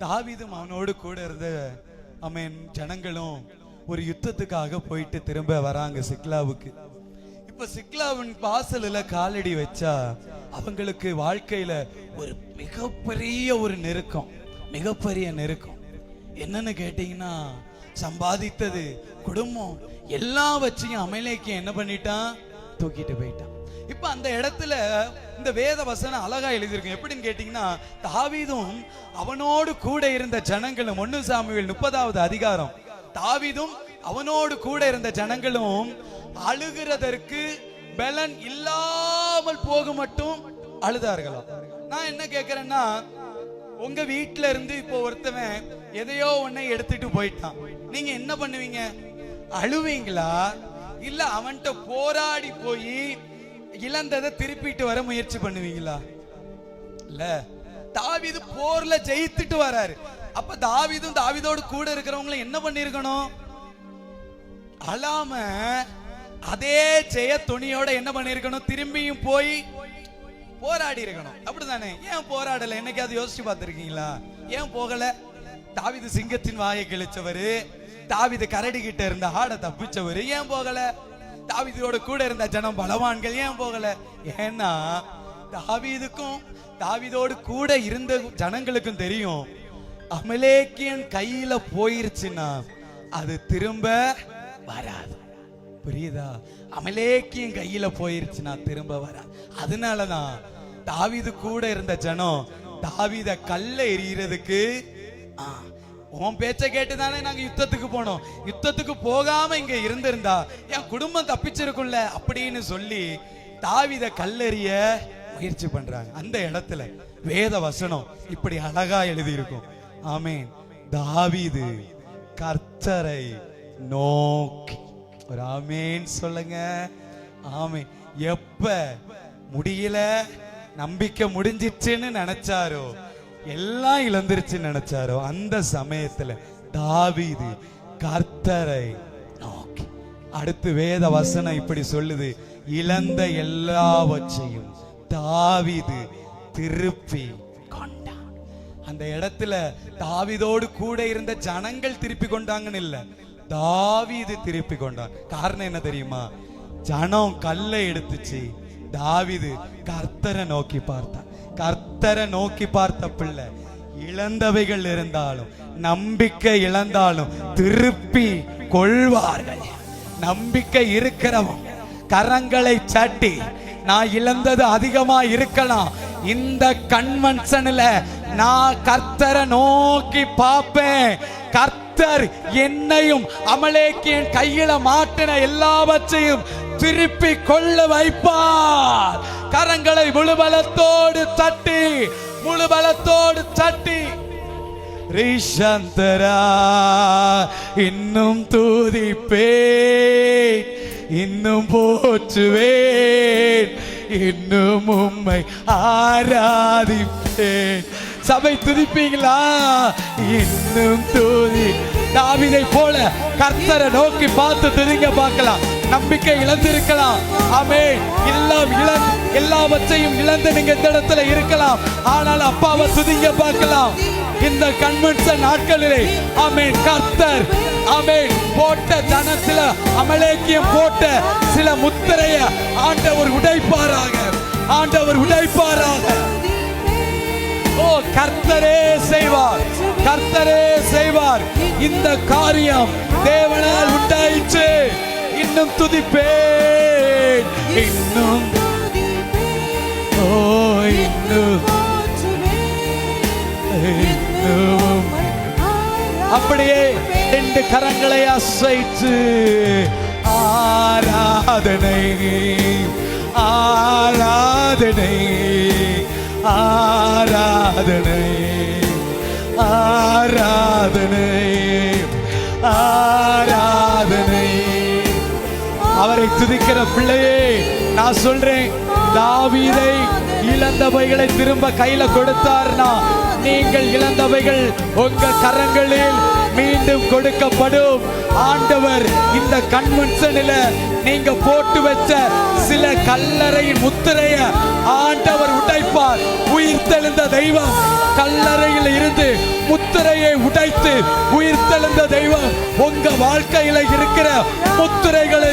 தாவிதும் அவனோடு கூட இருந்த அமேன் ஜனங்களும் ஒரு யுத்தத்துக்காக போயிட்டு திரும்ப வராங்க சிக்லாவுக்கு. இப்ப சிக்லாவின் வாசலில் காலடி வச்சா அவங்களுக்கு வாழ்க்கையில ஒரு மிகப்பெரிய ஒரு நெருக்கம் மிகப்பெரிய நெருக்கம். என்னன்னு கேட்டீங்கன்னா சம்பாதித்தது குடும்பம் எல்லாம் வச்சையும் அமலேக்கு என்ன பண்ணிட்டான்? தூக்கிட்டு போயிட்டான். இப்போ அந்த இடத்துல இந்த வேத வசனம் அழகா எழுதியிருக்கு. எப்படின்னு கேட்டீங்கன்னா தாவீதும் அவனோடு கூட இருந்த ஜனங்களும் ஒன்னு சாமியில் முப்பதாவது அதிகாரம். தாவீதும் அவனோடு கூட இருந்த ஜனங்களும் அழுகிறதற்கு பலன் இல்லாமல் போக மட்டும் அழுதார்களாம். நான் என்ன கேட்கறேன்னா உங்க வீட்டுல இருந்து இப்போ ஒருத்தவன் எதையோ ஒன்னை எடுத்துட்டு போயிட்டான். நீங்க என்ன பண்ணுவீங்க? அழுவீங்களா? இல்ல அவன்கிட்ட போராடி போய் இழந்ததை திருப்பிட்டு வர முயற்சி பண்ணுவீங்களா? இல்ல. தாவிது போர்ல ஜெயித்துட்டு வராரு. அப்ப தாவிதும் தாவிதோடு கூட இருக்கிறவங்களும் என்ன பண்ணிருக்கணும்? அழாம அதே ஜெய துணியோட என்ன பண்ணிருக்கணும்? திரும்பியும் போய் போராடி இருக்கணும். அப்படிதானே ஏன் போராடல? என்னைக்காவது யோசிச்சு பார்த்திருக்கீங்களா? ஏன் போகல? தாவிது சிங்கத்தின் வாயை கிழிச்சவரு தாவிது கரடி கிட்ட இருந்த ஆடை தப்பிச்சவரு ஏன் போகல? தாவிதோட கூட இருந்த ஜனம் பலவான்கள் ஏன் போகல? ஏன்னா தாவீதுக்கும் தாவீதோடு கூட இருந்த ஜனங்களுக்கும் தெரியும். அமலேக்கியன் கையில போயிருச்சுன்னா அது திரும்ப வராது. புரியுதா? அமலேக்கியன் கையில போயிருச்சுன்னா திரும்ப வராது. அதனாலதான் தாவிது கூட இருந்த ஜனம் தாவித கல்ல எரியறதுக்கு ஆ, உன் பேச்ச கேட்டு தானே நாங்க யுத்தத்துக்கு போனோம். யுத்தத்துக்கு போகாம இங்க இருந்திருந்தா என் குடும்பம் தப்பிச்சிருக்கும்ல அப்படின்னு சொல்லி தாவித கல்லறிய முயற்சி பண்றாங்க. அந்த இடத்துல வேத வசனம் இப்படி அழகா எழுதியிருக்கும். ஆமேன். தாவிது கர்த்தரை நோக்கி. ஒரு ஆமேன் சொல்லுங்க. ஆமே எப்ப முடியல? நம்பிக்கை முடிஞ்சிச்சுன்னு நினைச்சாரோ? எல்லாம் இழந்துருச்சுன்னு நினைச்சாரோ அந்த சமயத்துல தாவீது கர்த்தரை நோக்கி அடுத்து வேத வசனம் இப்படி சொல்லுது இழந்த எல்லாவற்றையும் தாவிது திருப்பி கொண்டான். அந்த இடத்துல தாவீதோடு கூட இருந்த ஜனங்கள் திருப்பி கொண்டாங்கன்னு இல்ல தாவீது திருப்பி கொண்டான். காரணம் என்ன தெரியுமா? ஜனம் கல்லை எடுத்துச்சு தாவீது கர்த்தரை நோக்கி பார்த்தான். கர்த்தரை நோக்கி பார்த்த பிள்ளை இழந்தவைகள் இருந்தாலும் நம்பிக்கை இழந்தாலும் திருப்பி கொள்வார்கள். நம்பிக்கை இருக்கிறவன் கரங்களை சட்டி நான் இழந்தது அதிகமா இருக்கலாம். இந்த கன்வென்ஷன்ல நான் கர்த்தரை நோக்கி பார்ப்பேன். கர்த்தர் என்னையும் அமலேக்கியன் கையில மாட்டின எல்லாவற்றையும் திருப்பி கொள்ள வைப்பார். கரங்களை முழுபலத்தோடு தட்டி முழுபலத்தோடு தட்டி. ரீஷந்தரா இன்னும் தூதிப்பே இன்னும் போற்றுவேன். இன்னும் உம்மை ஆராதிப்பேன். சபை துதிப்பீங்களா? இன்னும் தூதி. தாவிதை போல கர்த்தரை நோக்கி பார்த்து துதிங்க பார்க்கலாம். நம்பிக்கை இழந்திருக்கலாம். ஆமே எல்லாம் இழந்து எல்லாவற்றையும் இழந்து நீங்க இந்த இடத்துல இருக்கலாம். ஆனால் அப்பாவை துதிங்க பார்க்கலாம். இந்த கன்வென்ஷன் நாட்களிலே ஆமென். கர்த்தர் ஆமென். போட்ட தனத்துல அமலேக்கியம் போட்ட சில முத்திரைய ஆண்டவர் உடைப்பாராக. ஆண்டவர் உடைப்பாராக. ஓ கர்த்தரே செய்வார். கர்த்தரே செய்வார். இந்த காரியம் தேவனால் உண்டாயிற்று. இன்னும் துதிப்பேன். இன்னும். ஓ இன்னும். இன்னும். அப்படியே ரெண்டு கரங்களை அசைத்து ஆராதனை ஆராதனை ஆராதனை ஆராதனை ஆராதனை. துதிக்கிற பிள்ளையே நான் சொல்றேன் தாவீதை இழந்தவைகளை திரும்ப கையில கொடுத்தார்னா நீங்கள் இழந்தவைகள் உங்க கரங்களில் மீண்டும் கொடுக்கப்படும். ஆண்டவர் இந்த கன்வென்ஷனில் நீங்க போட்டு வச்ச சில கல்லறையின் முத்திரைய ஆண்டவர் உடைப்பார். உயிர்த்தெழுந்த தெய்வம். கல்லறையில் இருந்து முத்திரையை உடைத்து உயிர்த்தெழுந்த தெய்வம். உங்க வாழ்க்கையில இருக்கிற முத்திரைகளை